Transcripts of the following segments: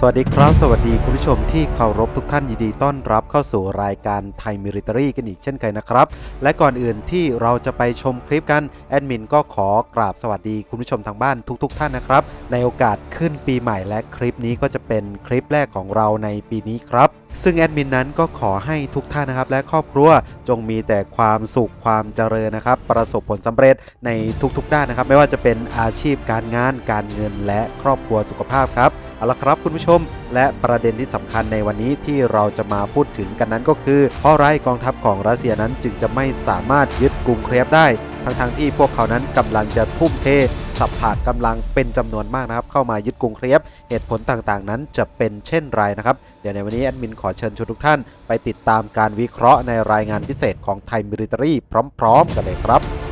สวัสดีครับ สวัสดีคุณผู้ชมที่เคารพทุกท่านยินดีต้อนรับเข้าสู่รายการไทยมิลิเตอรี่กันอีกเช่นเคยนะครับ และก่อนอื่นที่เราจะไปชมคลิปกัน แอดมินก็ขอกราบสวัสดีคุณผู้ชมทางบ้านทุกๆท่านนะครับ ในโอกาสขึ้นปีใหม่และคลิปนี้ก็จะเป็นคลิปแรกของเราในปีนี้ครับซึ่งแอดมินนั้นก็ขอให้ทุกท่านนะครับและครอบครัวจงมีแต่ความสุขความเจริญนะครับ ประสบผลสำเร็จในทุกๆ ด้านนะครับ ไม่ว่าจะเป็นอาชีพการงานการเงินและครอบครัวสุขภาพครับ เอาละครับคุณผู้ชม และประเด็นที่สำคัญในวันนี้ที่เราจะมาพูดถึงกันนั้นก็คือ เพราะไรกองทัพของรัสเซียนั้นจึงจะไม่สามารถยึดกรุงเครฟได้ ทั้งๆที่พวกเขานั้นกำลังจะทุ่มเทสับผาดกำลังเป็นจำนวนมากนะครับ เข้ามายึดกรุงเครฟเหตุผลต่างๆ นั้นจะเป็นเช่นไรนะครับ เดี๋ยวในวันนี้แอดมินขอเชิญชวนทุกท่าน ไปติดตามการวิเคราะห์ในรายงานพิเศษของไทยมิลิเตอรี่พร้อม ๆ กันเลยครับ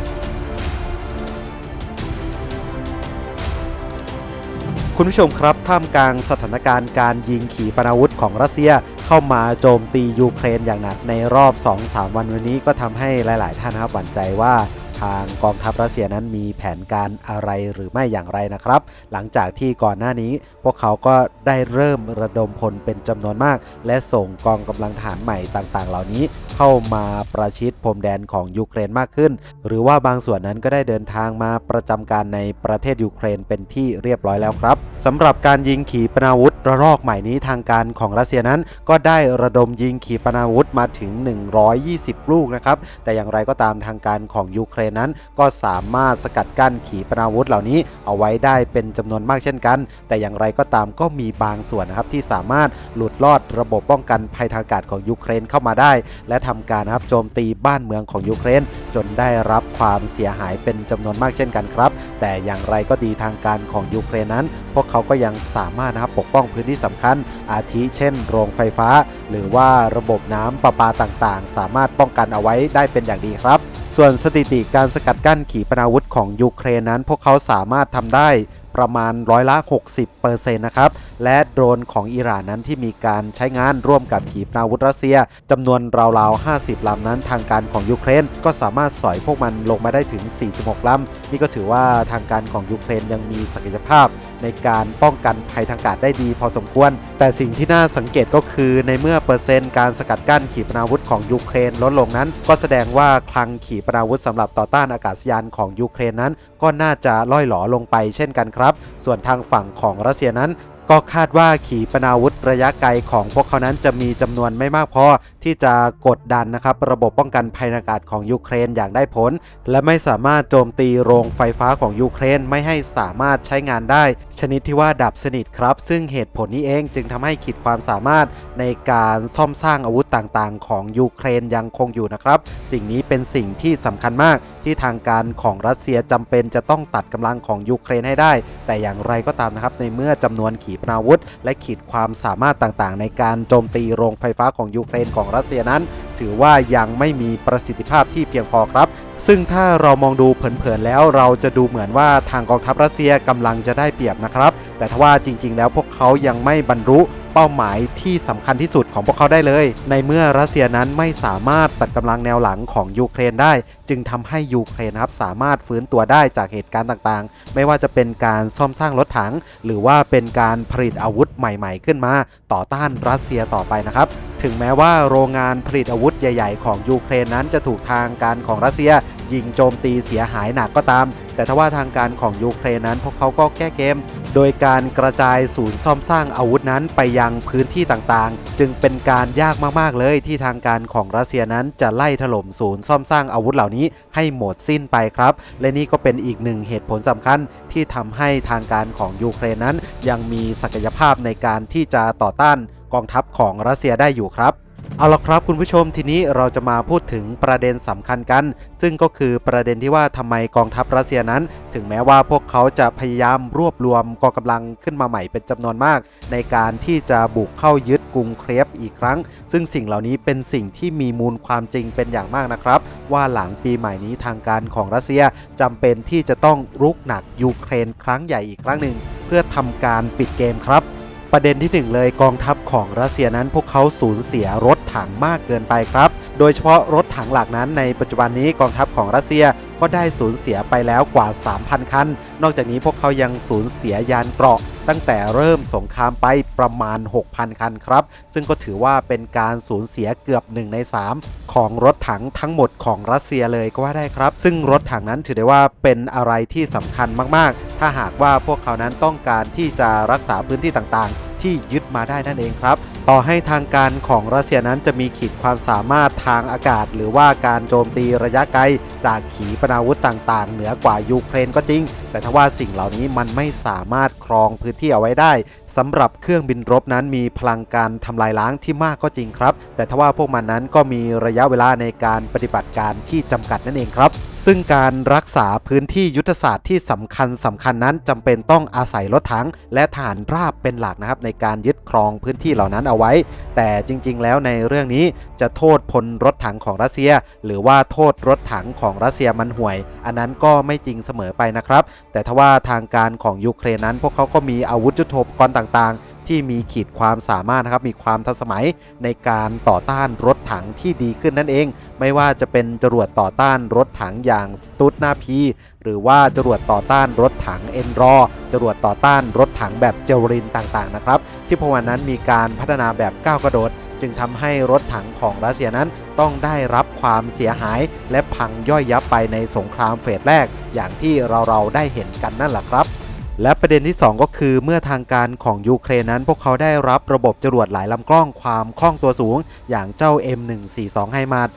คุณผู้ชมครับท่ามกลางสถานการณ์การยิงขีปนาวุธของรัสเซียเข้ามาโจมตียูเครนอย่างหนักในรอบ 2-3 วันวันนี้ก็ทำให้หลาย ๆ ท่านนะครับหวั่นใจว่า ทางกองทัพรัสเซียนั้นมีแผนการอะไรหรือไม่อย่างไรนะครับ หลังจากที่ก่อนหน้านี้ พวกเขาก็ได้เริ่มระดมพลเป็นจำนวนมาก และส่งกองกำลังทหารใหม่ต่างๆ เหล่านี้เข้ามาประชิดพรมแดนของยูเครนมากขึ้น หรือว่าบางส่วนนั้นก็ได้เดินทางมาประจำการในประเทศยูเครนเป็นที่เรียบร้อยแล้วครับสำหรับการยิงขีปนาวุธระลอกใหม่นี้ทางการของรัสเซียนั้น ก็ได้ระดมยิงขีปนาวุธมาถึง 120 ลูกนะครับแต่อย่างไรก็ตามทางการของยูเครนนั้น ก็สามารถสกัดกั้นขีปนาวุธเหล่านี้เอาไว้ได้เป็นจำนวนมากเช่นกัน แต่อย่างไรก็ตามก็มีบางส่วนนะครับที่สามารถหลุดรอดระบบป้องกันภัยทางอากาศของยูเครนเข้ามาได้ และทำการนะครับโจมตีบ้านเมืองของยูเครน จนได้รับความเสียหายเป็นจำนวนมากเช่นกันครับ แต่อย่างไรก็ดีทางการของยูเครนนั้น พวกเขาก็ยังสามารถนะครับปกป้องพื้นที่สำคัญ อาทิเช่น โรงไฟฟ้า หรือว่าระบบน้ำประปาต่างๆ สามารถป้องกันเอาไว้ได้เป็นอย่างดีครับ ส่วนสถิติการสกัดกั้นขีปนาวุธของยูเครนนั้น พวกเขาสามารถทำได้ประมาณร้อยละ 60%นะครับ และโดรนของอิหร่านนั้นที่มีการใช้งานร่วมกับขีปนาวุธรัสเซียจำนวนราวๆ 50 ลำนั้น ทางการของยูเครนก็สามารถสอยพวกมันลงมาได้ถึง 46 ลำ นี่ก็ถือว่าทางการของยูเครนยังมีศักยภาพในการป้องกันภัยทางอากาศได้ดีพอสมควร แต่สิ่งที่น่าสังเกตก็คือในเมื่อเปอร์เซ็นต์การสกัดกั้นขีปนาวุธของยูเครนลดลงนั้น ก็แสดงว่าคลังขีปนาวุธสำหรับต่อต้านอากาศยานของยูเครนนั้น ก็น่าจะล่อยหลอลงไปเช่นกันครับ ส่วนทางฝั่งของรัสเซียนั้น ก็คาดว่าขีปนาวุธระยะไกลของพวกเขานั้นจะมีจำนวนไม่มากพอที่จะกดดันนะครับระบบป้องกันภัยอากาศของยูเครนอย่างได้ผล และไม่สามารถโจมตีโรงไฟฟ้าของยูเครนไม่ให้สามารถใช้งานได้ ชนิดที่ว่าดับสนิทครับ ซึ่งเหตุผลนี้เองจึงทำให้ขีดความสามารถในการซ่อมสร้างอาวุธต่างๆ ของยูเครนยังคงอยู่นะครับ สิ่งนี้เป็นสิ่งที่สำคัญมาก ที่ทางการของรัสเซียจำเป็นจะต้องตัดกำลังของยูเครนให้ได้ แต่อย่างไรก็ตามนะครับในเมื่อจำนวนขีปนาวุธ และขีดความสามารถต่างๆ ในการโจมตีโรงไฟฟ้าของยูเครนของรัสเซียนั้น ถือว่ายังไม่มีประสิทธิภาพที่เพียงพอครับซึ่งถ้าเรามองดูเผินๆแล้วเราจะดูเหมือนว่าทางกองทัพรัสเซียกำลังจะได้เปรียบนะครับ แต่ทว่าจริงๆ แล้วพวกเขายังไม่บรรลุ เป้าหมายที่สำคัญที่สุดของพวกเขาได้เลย ในเมื่อรัสเซียนั้นไม่สามารถตัดกำลังแนวหลังของยูเครนได้ จึงทำให้ยูเครนครับสามารถฟื้นตัวได้จากเหตุการณ์ต่างๆ ไม่ว่าจะเป็นการซ่อมสร้างรถถัง หรือว่าเป็นการผลิตอาวุธใหม่ ๆ ขึ้นมา ต่อต้านรัสเซียต่อไปนะครับ ถึงแม้ว่าโรงงานผลิตอาวุธใหญ่ ๆ ของยูเครนนั้นจะถูกทางการของรัสเซีย ยิงโจมตีเสียหายหนักก็ตาม แต่ทว่าทางการของยูเครนนั้นพวกเขาก็แก้เกม โดยการกระจายศูนย์ซ่อมสร้างอาวุธนั้นไปยังพื้นที่ต่างๆ จึงเป็นการยากมากๆเลยที่ทางการของรัสเซียนั้นจะไล่ถล่มศูนย์ซ่อมสร้างอาวุธเหล่านี้ให้หมดสิ้นไปครับ และนี่ก็เป็นอีกหนึ่งเหตุผลสำคัญที่ทำให้ทางการของยูเครนนั้น ยังมีศักยภาพในการที่จะต่อต้าน กองทัพของรัสเซียได้อยู่ครับ เอาละครับคุณผู้ชมทีนี้เราจะมาพูดถึงประเด็นสำคัญกัน ซึ่งก็คือประเด็นที่ว่าทำไมกองทัพรัสเซียนั้น ถึงแม้ว่าพวกเขาจะพยายามรวบรวมกองกำลังขึ้นมาใหม่เป็นจำนวนมาก ในการที่จะบุกเข้ายึดกรุงเครฟอีกครั้ง ซึ่งสิ่งเหล่านี้เป็นสิ่งที่มีมูลความจริงเป็นอย่างมากนะครับ ว่าหลังปีใหม่นี้ทางการของรัสเซียจำเป็นที่จะต้องรุกหนักยูเครนครั้งใหญ่อีกครั้งหนึ่งเพื่อทำการปิดเกมครับ ประเด็นที่หนึ่งเลยกองทัพของรัสเซียนั้นพวกเขาสูญเสียรถถังมากเกินไปครับ โดยเฉพาะรถถังหลักนั้นในปัจจุบันนี้กองทัพของรัสเซียก็ได้สูญเสียไปแล้วกว่า 3,000 คัน นอกจากนี้พวกเขายังสูญเสียยานเกราะตั้งแต่เริ่มสงครามไปประมาณ 6,000 คันครับ ซึ่งก็ถือว่าเป็นการสูญเสียเกือบ 1 ใน 3 ของรถถังทั้งหมดของรัสเซียเลยก็ว่าได้ครับ ซึ่งรถถังนั้นถือได้ว่าเป็นอะไรที่สำคัญมาก ๆ ถ้าหากว่าพวกเขานั้นต้องการที่จะรักษาพื้นที่ต่าง ๆ ที่ยึดมาได้นั่นเองครับ ต่อให้ทางการของรัสเซียนั้นจะมีขีดความสามารถทางอากาศ หรือว่าการโจมตีระยะไกล จากขีปนาวุธต่างๆ เหนือกว่ายูเครนก็จริง แต่ทว่าสิ่งเหล่านี้มันไม่สามารถครองพื้นที่เอาไว้ได้สำหรับเครื่องบินรบนั้นมีพลังการทำลายล้างที่มากก็จริงครับ แต่ทว่าพวกมันนั้นก็มีระยะเวลาในการปฏิบัติการที่จำกัดนั่นเองครับ ซึ่งการรักษาพื้นที่ยุทธศาสตร์ที่สำคัญสำคัญนั้นจำเป็นต้องอาศัยรถถัง และฐานราบเป็นหลักนะครับในการยึดครองพื้นที่เหล่านั้นเอาไว้ แต่จริง ๆ แล้วในเรื่องนี้จะโทษพลรถถังของรัสเซีย หรือว่าโทษรถถังของรัสเซียมันห่วย อันนั้นก็ไม่จริงเสมอไปนะครับ แต่ทว่าทางการของยูเครนนั้น พวกเขาก็มีอาวุธยุทโธปกรณ์ต่างๆ ที่มีขีดความสามารถนะครับมีความทันสมัยในการต่อต้านรถถังที่ดีขึ้นนั่นเอง ไม่ว่าจะเป็นจรวดต่อต้านรถถังอย่างสตุตนาพีหรือว่าจรวดต่อต้านรถถังเอ็นรอจรวดต่อต้านรถถังแบบเจวรินต่างๆนะครับที่พวันนั้นมีการพัฒนาแบบก้าวกระโดด จึงทำให้รถถังของรัสเซียนั้นต้องได้รับความเสียหาย และพังย่อยยับไปในสงครามเฟสแรก อย่างที่เราเราได้เห็นกันนั่นแหละครับ และประเด็นที่ 2 ก็คือเมื่อทางการของยูเครนนั้น พวกเขาได้รับระบบจรวดหลายลำกล้องความคล่องตัวสูง อย่างเจ้า M142 ไฮมาร์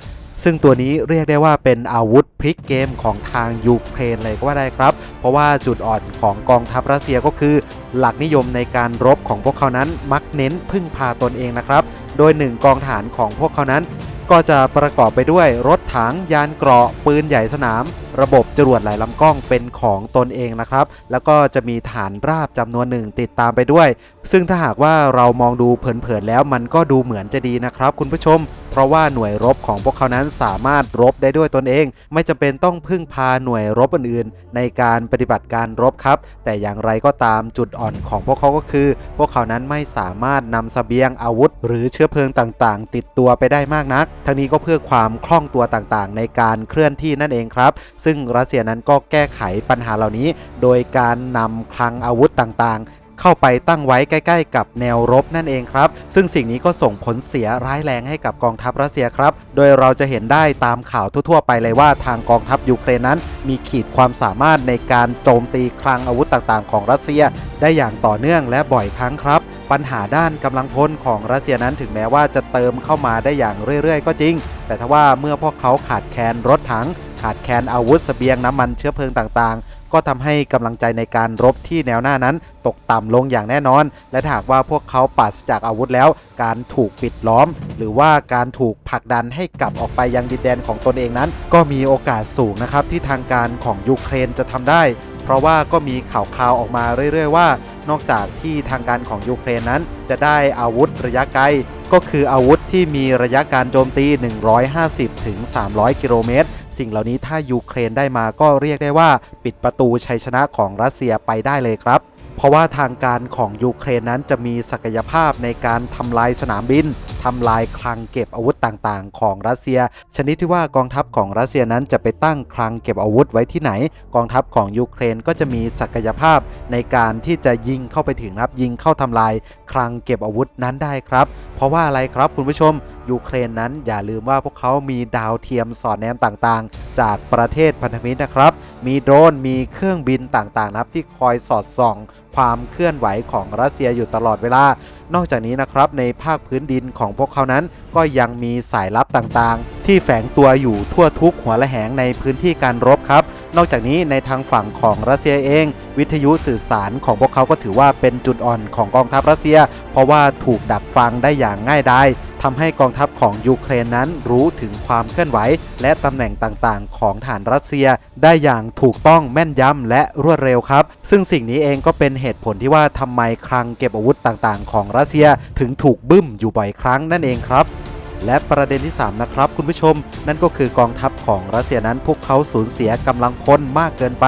ซึ่งตัวนี้เรียกได้ว่าเป็นอาวุธพลิกเกมของทางยูเครนเลยก็ว่าได้ครับ เพราะว่าจุดอ่อนของกองทัพรัสเซียก็คือ หลักนิยมในการรบของพวกเขานั้นมักเน้นพึ่งพาตนเองนะครับ โดยหนึ่งกองฐานของพวกเขานั้น ก็จะประกอบไปด้วยรถถังยานเกราะปืนใหญ่สนาม ระบบจรวดหลายลำกล้องเป็นของตนเองนะครับ แล้วก็จะมีฐานราบจำนวนหนึ่งติดตามไปด้วย ซึ่งถ้าหากว่าเรามองดูเผินๆแล้วมันก็ดูเหมือนจะดีนะครับ คุณผู้ชมเพราะว่าหน่วยรบของพวกเขานั้นสามารถรบได้ด้วยตนเอง ไม่จำเป็นต้องพึ่งพาหน่วยรบอื่นๆ ในการปฏิบัติการรบครับ แต่อย่างไรก็ตามจุดอ่อนของพวกเขาก็คือ พวกเขานั้นไม่สามารถนำเสบียงอาวุธ หรือเชื้อเพลิงต่างๆ ติดตัวไปได้มากนัก ทั้งนี้ก็เพื่อความคล่องตัวต่างๆ ในการเคลื่อนที่นั่นเองครับ ซึ่งรัสเซียนั้นก็แก้ไขปัญหาเหล่านี้ โดยการนำคลังอาวุธต่างๆ เข้าไปตั้งไว้ใกล้ ๆ กับแนวรบนั่นเองครับ ซึ่งสิ่งนี้ก็ส่งผลเสียร้ายแรงให้กับกองทัพรัสเซียครับ โดยเราจะเห็นได้ตามข่าวทั่ว ๆ ไปเลยว่าทางกองทัพยูเครนนั้น มีขีดความสามารถในการโจมตีคลังอาวุธต่างๆ ของรัสเซีย ได้อย่างต่อเนื่องและบ่อยครั้งครับปัญหาด้านกำลังพลของรัสเซียนั้นถึงแม้ว่าจะเติมเข้ามาได้อย่างเรื่อยๆ ก็จริง แต่ทว่าเมื่อพวกเขาขาดแคลนรถถัง ขาดแคลนอาวุธเสบียงน้ำมันเชื้อเพลิงต่างๆ ก็ทำให้กำลังใจในการรบที่แนวหน้านั้นตกต่ำลงอย่างแน่นอน และหากว่าพวกเขาปราศจากอาวุธแล้ว การถูกปิดล้อม หรือว่าการถูกผลักดันให้กลับออกไปยังดินแดนของตนเองนั้น ก็มีโอกาสสูงนะครับที่ทางการของยูเครนจะทำได้ เพราะว่าก็มีข่าวคราวออกมาเรื่อยๆว่า นอกจากที่ทางการของยูเครนนั้น จะได้อาวุธระยะไกลก็คืออาวุธที่มีระยะการโจมตี 150-300 กิโลเมตร สิ่งเหล่านี้ถ้ายูเครนได้มาก็เรียกได้ว่าปิดประตูชัยชนะของรัสเซียไปได้เลยครับเพราะว่าทางการของยูเครนนั้นจะมีศักยภาพในการทำลายสนามบินทำลายคลังเก็บอาวุธต่างๆ ของรัสเซีย ชนิดที่ว่ากองทัพของรัสเซียนั้นจะไปตั้งคลังเก็บอาวุธไว้ที่ไหน กองทัพของยูเครนก็จะมีศักยภาพในการที่จะยิงเข้าไปถึงครับยิงเข้าทำลายคลังเก็บอาวุธนั้นได้ครับ เพราะว่าอะไรครับคุณผู้ชมยูเครนนั้นอย่าลืมว่าพวกเขามีดาวเทียมสอดแนมต่างๆ จากประเทศพันธมิตรนะครับ มีโดรนมีเครื่องบินต่างๆนะครับที่คอยสอดส่อง ความเคลื่อนไหวของรัสเซียอยู่ตลอดเวลา นอกจากนี้นะครับในภาคพื้นดินของพวกเขานั้น ก็ยังมีสายลับต่างๆ ที่แฝงตัวอยู่ทั่วทุกหัวละแหงในพื้นที่การรบครับ นอกจากนี้ในทางฝั่งของรัสเซียเอง วิทยุสื่อสารของพวกเขาก็ถือว่าเป็นจุดอ่อนของกองทัพรัสเซีย เพราะว่าถูกดักฟังได้อย่างง่ายดาย ทำให้กองทัพของยูเครนนั้นรู้ถึงความเคลื่อนไหว และตำแหน่งต่างๆ ของฐานรัสเซีย ได้อย่างถูกต้องแม่นยำและรวดเร็วครับ ซึ่งสิ่งนี้เองก็เป็นเหตุผลที่ว่าทำไมคลังเก็บอาวุธต่างๆ ของรัสเซียถึงถูกบึ้มอยู่บ่อยครั้งนั่นเองครับและประเด็นที่ 3 นะครับ คุณผู้ชม นั่นก็คือกองทัพของรัสเซียนั้นพวกเขาสูญเสียกำลังพลมากเกินไป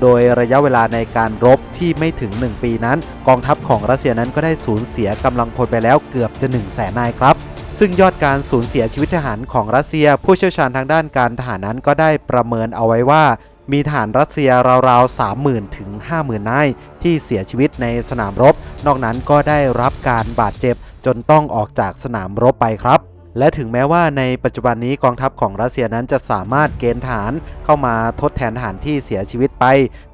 โดยระยะเวลาในการรบที่ไม่ถึง 1 ปีนั้น กองทัพของรัสเซียนั้นก็ได้สูญเสียกำลังพลไปแล้วเกือบจะ1 0 0 0 0แสนนายครับ ซึ่งยอดการสูญเสียชีวิตทหารของรัสเซีย ผู้เชี่ยวชาญทางด้านการทหารนั้นก็ได้ประเมินเอาไว้ว่า มีทหารรัสเซียราวๆ 30,000 ถึง 50,000 นาย ที่เสียชีวิตในสนามรบ นอกนั้นก็ได้รับการบาดเจ็บจนต้องออกจากสนามรบไปครับ และถึงแม้ว่าในปัจจุบันนี้กองทัพของรัสเซียนั้นจะสามารถเกณฑ์ทหารเข้ามาทดแทนทหารที่เสียชีวิตไป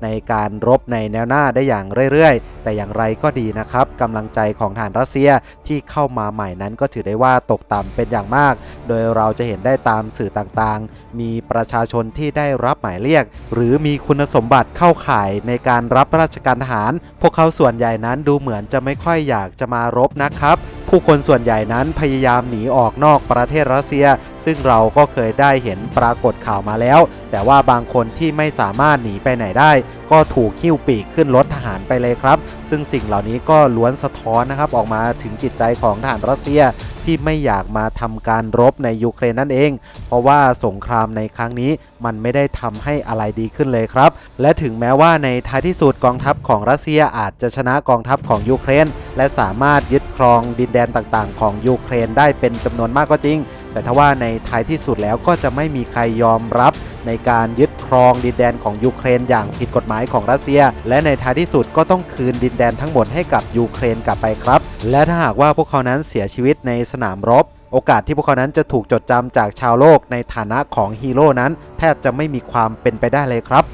ในการรบในแนวหน้าได้อย่างเรื่อยๆ แต่อย่างไรก็ดีนะครับกำลังใจของทหารรัสเซียที่เข้ามาใหม่นั้นก็ถือได้ว่าตกต่ำเป็นอย่างมาก โดยเราจะเห็นได้ตามสื่อต่างๆ มีประชาชนที่ได้รับหมายเรียก หรือมีคุณสมบัติเข้าข่ายในการรับราชการทหาร พวกเขาส่วนใหญ่นั้นดูเหมือนจะไม่ค่อยอยากจะมารบนะครับ ผู้คนส่วนใหญ่นั้นพยายามหนีออกนอกประเทศรัสเซีย ซึ่งเราก็เคยได้เห็นปรากฏข่าวมาแล้ว แต่ว่าบางคนที่ไม่สามารถหนีไปไหนได้ ก็ถูกหิ้วปีกขึ้นรถทหารไปเลยครับ ซึ่งสิ่งเหล่านี้ก็ล้วนสะท้อนนะครับออกมาถึงจิตใจของทหารรัสเซียที่ไม่อยากมาทำการรบในยูเครนนั่นเอง เพราะว่าสงครามในครั้งนี้มันไม่ได้ทำให้อะไรดีขึ้นเลยครับ และถึงแม้ว่าในท้ายที่สุดกองทัพของรัสเซียอาจจะชนะกองทัพของยูเครน และสามารถยึดครองดินแดนต่างๆ ของยูเครนได้เป็นจำนวนมากก็จริง แต่ทว่าในท้ายที่สุดแล้วก็จะไม่มีใครยอมรับในการยึดครองดินแดนของยูเครนอย่างผิดกฎหมายของรัสเซีย และในท้ายที่สุดก็ต้องคืนดินแดนทั้งหมดให้กับยูเครนกลับไปครับ และถ้าหากว่าพวกเขานั้นเสียชีวิตในสนามรบ โอกาสที่พวกเขานั้นจะถูกจดจำจากชาวโลกในฐานะของฮีโร่นั้น แทบจะไม่มีความเป็นไปได้เลยครับ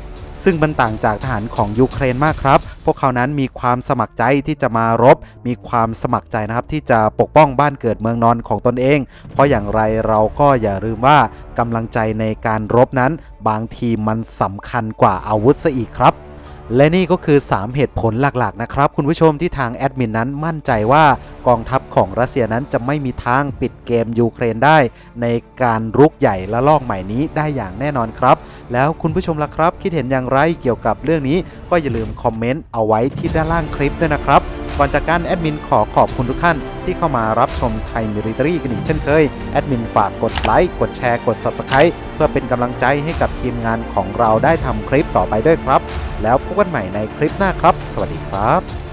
ซึ่งมันต่างจากทหารของยูเครนมากครับ พวกเขานั้นมีความสมัครใจที่จะมารบ มีความสมัครใจนะครับที่จะปกป้องบ้านเกิดเมืองนอนของตนเอง เพราะอย่างไรเราก็อย่าลืมว่ากำลังใจในการรบนั้น บางทีมันสำคัญกว่าอาวุธซะอีกครับ และนี่ก็คือ 3 เหตุผลหลักๆนะครับ คุณผู้ชมที่ทางแอดมินนั้นมั่นใจว่ากองทัพของรัสเซียนั้นจะไม่มีทางปิดเกมยูเครนได้ ในการรุกใหญ่และลอกใหม่นี้ได้อย่างแน่นอนครับ แล้วคุณผู้ชมล่ะครับ คิดเห็นอย่างไรเกี่ยวกับเรื่องนี้ก็อย่าลืมคอมเมนต์เอาไว้ที่ด้านล่างคลิปด้วยนะครับ ก่อนจากการแอดมินขอขอบคุณทุกท่านที่เข้ามารับชมไทยมิริตรีกันอีกเช่นเคย แอดมินฝากกดไลค์ กดแชร์ กด Subscribe เพื่อเป็นกำลังใจให้กับทีมงานของเราได้ทำคลิปต่อไปด้วยครับ แล้วพบกันใหม่ในคลิปหน้าครับ สวัสดีครับ